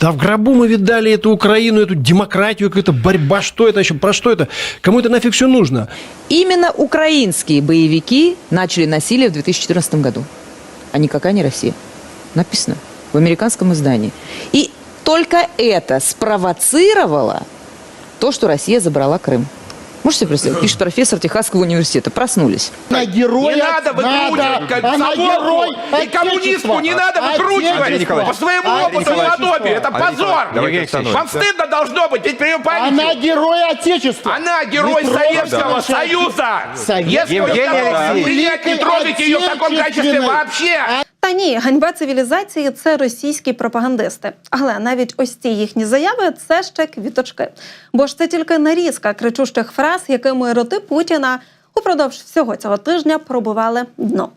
Да в гробу мы видали эту Украину, эту демократию, какая-то борьба, что это еще, про что это? Кому это нафиг все нужно? Именно украинские боевики начали насилие в 2014 году, а никакая не Россия. Написано в американском издании. И только это спровоцировало то, что Россия забрала Крым. Можете себе представить? Пишет профессор Техасского университета. Проснулись. На героя Не надо выкручивать Она герой комсомолку и коммунистку, не надо выкручивать Отечества. по своему опыту и Отечества. подобию. Это позор. Давайте остановимся. Вам стыдно должно быть, ведь при ее Она памяти. герой Отечества. Она герой Не Советского трогайте. Союза. Совет- Если вы Евгений Алексеевич. принять, не трогайте ее в таком качестве Отечественной. вообще. Та ні, ганьба цивілізації це російські пропагандисти. Але навіть ось ці їхні заяви це ще квіточки. Бо ж це тільки нарізка кричущих фраз, якими роти Путіна упродовж всього цього тижня пробували дно.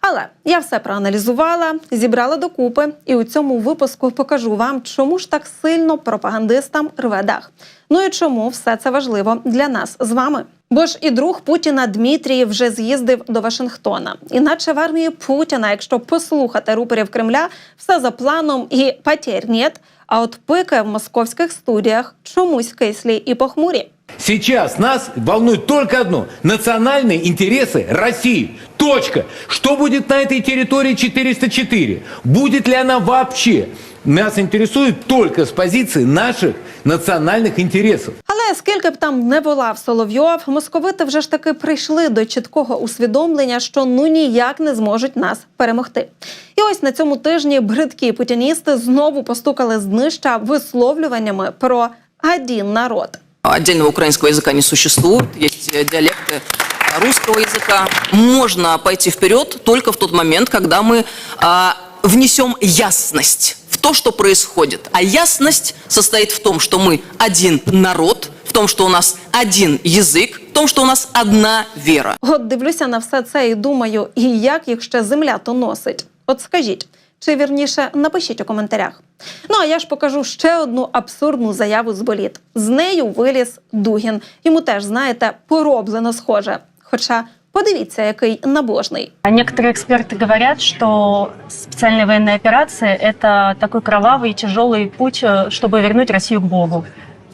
Але я все проаналізувала, зібрала докупи, і у цьому випуску покажу вам, чому ж так сильно пропагандистам рве дах. Ну і чому все це важливо для нас з вами. Бо ж і друг Путіна Дмитрій вже з'їздив до Вашингтона. Іначе в армії Путіна, якщо послухати руперів Кремля, все за планом і потерь нет. А от пики в московських студіях чомусь кислі і похмурі. Сейчас нас волнует только одно – национальные интересы России. Точка. Что будет на этой территории 404? Будет ли она вообще? Нас интересует только с позиции наших национальных интересов. Але скільки б там не волав Соловйов, московити вже ж таки прийшли до чіткого усвідомлення, що ну ніяк не зможуть нас перемогти. І ось на цьому тижні бридкі путіністи знову постукали з днища висловлюваннями про один народ. Отдельного украинского языка не существует, есть э, диалекты русского языка. Можно пойти вперед только в тот момент, когда мы а, внесем ясность в то, что происходит. А ясность состоит в том, что мы один народ, в том, что у нас один язык, в том, что у нас одна вера. От дивлюся на все це і думаю, і як їх ще земля то носить. От скажіть, чи вірніше напишіть у коментарях. Ну а я ж покажу ще одну абсурдну заяву з боліт. З нею виліз Дугін. Йому теж, знаєте, пороблено схоже. Хоча подивіться, який набожний. А Некоторые эксперты говорят, что специальная военная операция – это такой кровавый и тяжелый путь, э, чтобы вернуть Россию к Богу.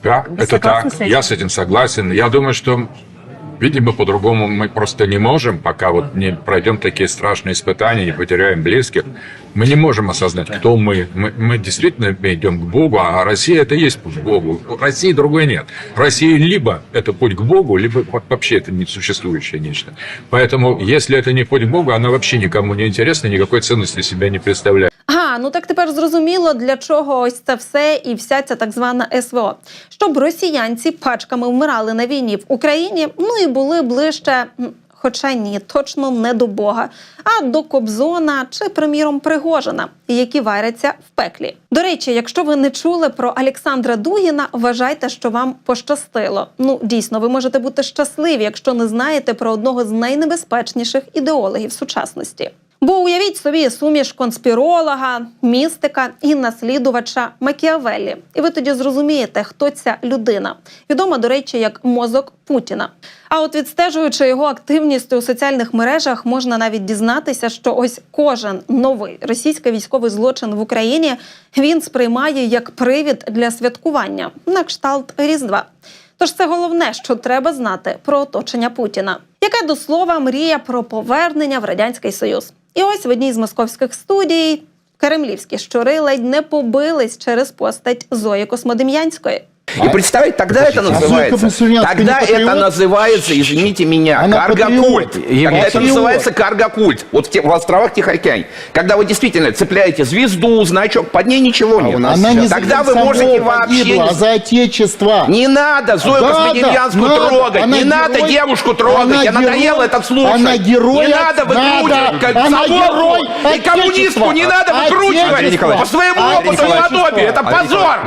Да, Вы это согласны так. с этим? Я с этим согласен. Я думаю, что, видимо, по-другому мы просто не можем, пока вот не пройдем такие страшные испытания, не потеряем близких. Мы не можем осознать, кто мы. Мы, мы действительно идем к Богу, а Россия это и есть путь к Богу. У России другой нет. Россия либо это путь к Богу, либо вообще это несуществующее нечто. Поэтому, если это не путь к Богу, она вообще никому не интересна, никакой ценности себя не представляет. Ага, ну так тепер зрозуміло, для чого ось це все і вся ця так звана СВО. Щоб росіянці пачками вмирали на війні в Україні, ну і були ближче. Хоча ні, точно не до Бога, а до Кобзона чи, приміром, Пригожина, які варяться в пеклі. До речі, якщо ви не чули про Олександра Дугіна, вважайте, що вам пощастило. Ну дійсно, ви можете бути щасливі, якщо не знаєте про одного з найнебезпечніших ідеологів сучасності. Бо уявіть собі суміш конспіролога, містика і наслідувача Макіавеллі. І ви тоді зрозумієте, хто ця людина. Відома, до речі, як мозок Путіна. А от відстежуючи його активність у соціальних мережах, можна навіть дізнатися, що ось кожен новий російський військовий злочин в Україні він сприймає як привід для святкування на кшталт Різдва. Тож це головне, що треба знати про оточення Путіна, яке до слова мріє про повернення в радянський союз. І ось в одній з московських студій кремлівські щури ледь не побились через постать Зої Космодем'янської. И представить, тогда это называется, тогда это называется, извините меня, каргокульт. Тогда это называется каргокульт. Вот в, островах Тихоокеане. Когда вы действительно цепляете звезду, значок, под ней ничего нет. Она не за Тогда вы можете вообще... а за отечество. Не надо Зою Космодемьянскую трогать, не надо девушку трогать, я надоело герой. это слушать. Она герой. Не надо выкручивать. Она герой и коммунистку, не надо выкручивать по своему опыту и подобию. Это позор.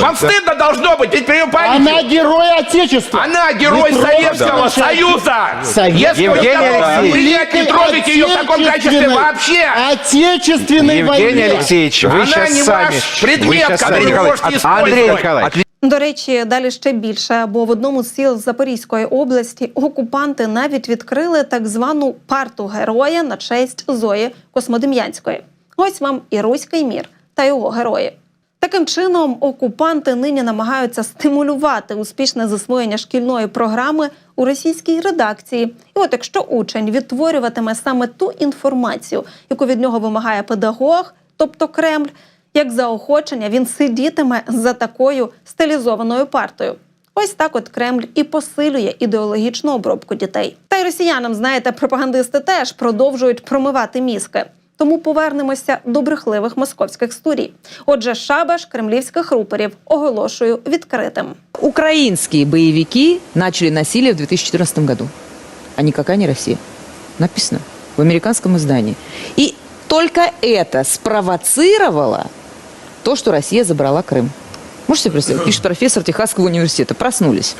Вам стыдно должно быть, ведь при ее Она памяти. герой Отечества. Она герой Не Советского трогайте. Союза. Совет- Если вы Евгений готовы Алексеевич. принять, не трогайте ее в таком качестве Отечественной- вообще. Отечественной Евгений войне. Алексеевич, вы Она сейчас не сами... ваш предмет, вы сейчас который сами- вы можете От- использовать. Андрей Николаевич, До речі, далі ще більше, бо в одному з сіл Запорізької області окупанти навіть відкрили так звану парту героя на честь Зої Космодем'янської. Ось вам і руський мір та його герої. Таким чином, окупанти нині намагаються стимулювати успішне засвоєння шкільної програми у російській редакції. І от якщо учень відтворюватиме саме ту інформацію, яку від нього вимагає педагог, тобто Кремль, як заохочення він сидітиме за такою стилізованою партою. Ось так от Кремль і посилює ідеологічну обробку дітей. Та й росіянам, знаєте, пропагандисти теж продовжують промивати мізки. Тому повернемося до брехливих московських стурій. Отже, шабаш кремлівських рупорів оголошую відкритим. Украинские боевики начали насилие в 2014 году. А никакая не Россия. Написано в американском издании. И только это спровоцировало то, что Россия забрала Крым. Можете себе представить? Пишет профессор Техасского университета. Проснулись.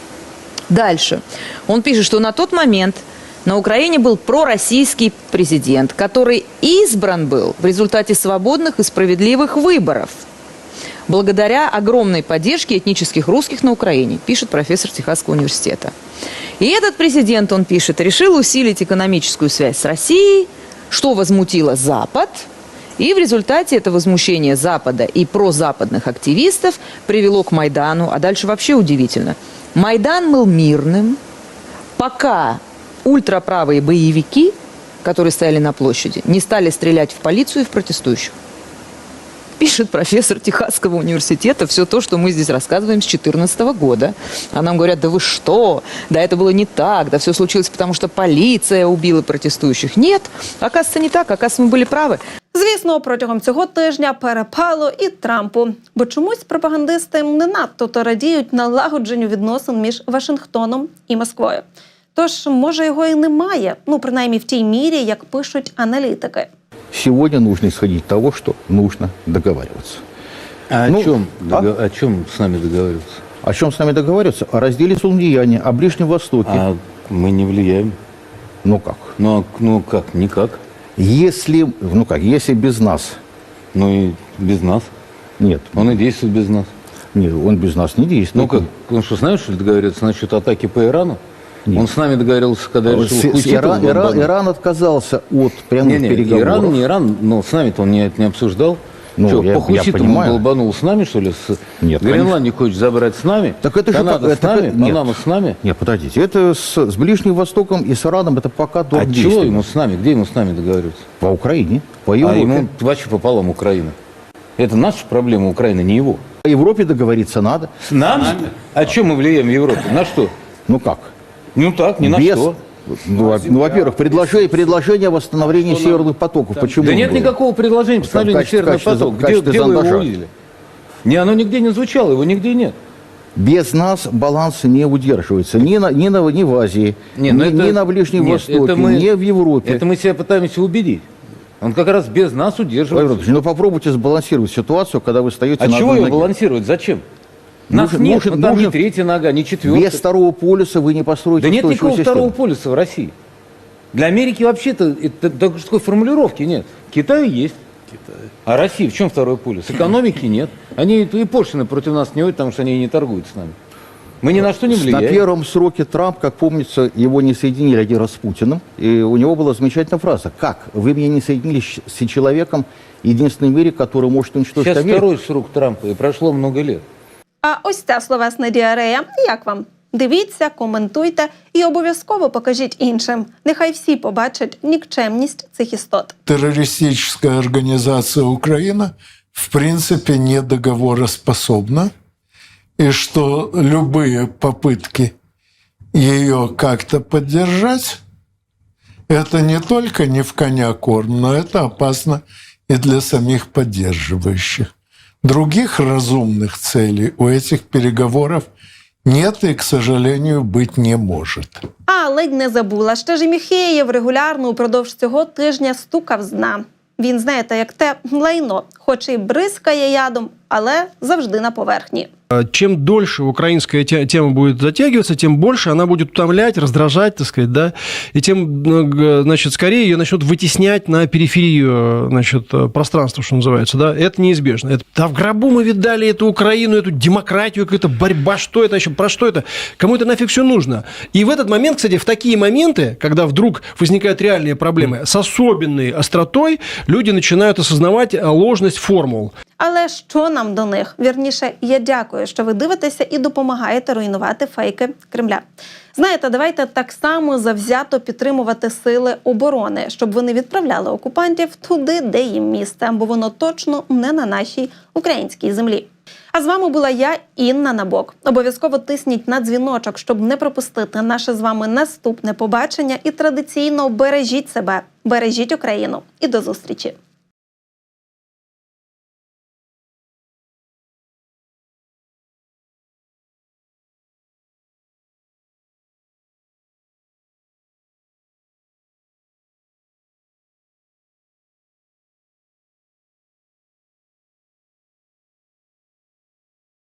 Дальше. Он пишет, что на тот момент на Украине был пророссийский президент, который избран был в результате свободных и справедливых выборов благодаря огромной поддержке этнических русских на Украине, пишет профессор Техасского университета. И этот президент, он пишет, решил усилить экономическую связь с Россией, что возмутило Запад, и в результате это возмущение Запада и прозападных активистов привело к Майдану, а дальше вообще удивительно. Майдан был мирным, пока ультраправые боевики, которые стояли на площади, не стали стрелять в полицию и в протестующих. Пишет профессор Техасского университета все то, что мы здесь рассказываем с 2014 года. А нам говорят, да вы что, да это было не так, да все случилось потому, что полиция убила протестующих. Нет, оказывается не так, оказывается мы были правы. Звісно, протягом цього тижня перепало і Трампу, бо чомусь пропагандисти не надто то радіють налагодженню відносин між Вашингтоном і Москвою. Тож, може, його і немає, ну принаймні в тій мірі, як пишуть аналітики. Сегодня нужно исходить из того, что нужно договариваться. А Ну, о, чем, а? дого- о чем с нами договариваться? О чем с нами договариваться? О разделе злодеяния, о Ближнем Востоке. А мы не влияем. Ну как? Ну, а- ну как, никак. Если, ну как, если без нас, Ну и без нас. нет, Он и действует без нас. нет, он без нас не действует. Ну как, он что, знаешь, что ли договаривается насчет атаки по Ирану? Он с нами договорился, когда С- решил с- хуситов Иран, Иран- бомбануть. Иран отказался от прямых Не, не, переговоров. Иран, не Иран, но с нами-то он не, не обсуждал. Ну, Что, я- по хуситам он долбанул с нами, что ли? С... Нет, Гренландию хочет забрать с нами? Так это же Канада как- с это нами? нет. Панама с нами? Нет, подождите, это с, с Ближним Востоком и с Ираном это пока А дурь чего ему с нами? Где ему с нами договариваться? По Украине, по А Европе. ему вообще пополам Украина. Это наша проблема Украины, не его. По Европе договориться надо. С нам? А чем мы влияем в Европе? На что? Ну как? Ну так, ни на Без- что. Ну, ну, во-первых, предложение, предложение о восстановлении северных потоков. Почему? Да нет было? никакого предложения по В качестве- постановлению Северного качестве- потока. в Где, где вы его увидели? Не, оно нигде не звучало, его нигде нет. Без нас баланс не удерживается ни, на, ни, на, ни в Азии, Не, ни, ну это- ни на Ближнем нет, Востоке, это мы- ни в Европе. Это мы себя пытаемся убедить. Он как раз без нас Владимир удерживается. Владимирович, ну попробуйте сбалансировать ситуацию, когда вы стоите А на чего одной его ноге. балансировать? Зачем? Нас Нужен- нет, нужен- ну, там нужен- ни третья нога, ни четвертая. Без второго полюса вы не построите Да нет никакого систему. второго полюса в России. Для Америки вообще-то такой формулировки нет. Китай есть. А Россия в чем второй полюс? Экономики нет. Они и пошлины против нас не вводят, потому что они не торгуют с нами. Мы ни на что не На влияем. первом сроке Трамп, как помнится, его не соединили один раз с Путиным. И у него была замечательная фраза. Как? Вы меня не соединили с с человеком, единственным в мире, который может уничтожить Сейчас Америку? второй срок Трампа, и прошло много лет. А ось ця словесна діарея. Як вам? Дивіться, коментуйте і обов'язково покажіть іншим. Нехай всі побачать нікчемність цих істот. террористическая организация Украина в принципе не договороспособна, и что любые попытки ее как-то поддержать, это не только не в коня корм, но это опасно и для самих поддерживающих. Других разумных целей у этих переговоров нет и, к сожалению, быть не может. А ледь не забула. Ще ж і Міхеєв регулярно упродовж цього тижня стукав з дна. Він, знаєте, як те лайно, хоч і бризкає ядом, але завжди на поверхні. А Чем дольше украинская те- тема будет затягиваться, тем больше она будет утомлять, раздражать, так сказать, да, и тем, г- значит, скорее ее начнут вытеснять на периферию, значит, э, пространства, что называется, да, это неизбежно. Это, да в гробу мы видали эту Украину, эту демократию, какая-то борьба, что это еще, про что это, кому это нафиг все нужно. И в этот момент, кстати, в такие моменты, когда вдруг возникают реальные проблемы, с особенной остротой люди начинают осознавать э, ложность формул. Але що нам до них? Вірніше, я дякую, що ви дивитеся і допомагаєте руйнувати фейки Кремля. Знаєте, давайте так само завзято підтримувати сили оборони, щоб вони відправляли окупантів туди, де їм місце, бо воно точно не на нашій українській землі. А з вами була я, Інна Набок. Обов'язково тисніть на дзвіночок, щоб не пропустити наше з вами наступне побачення. І традиційно бережіть себе, бережіть Україну. І до зустрічі!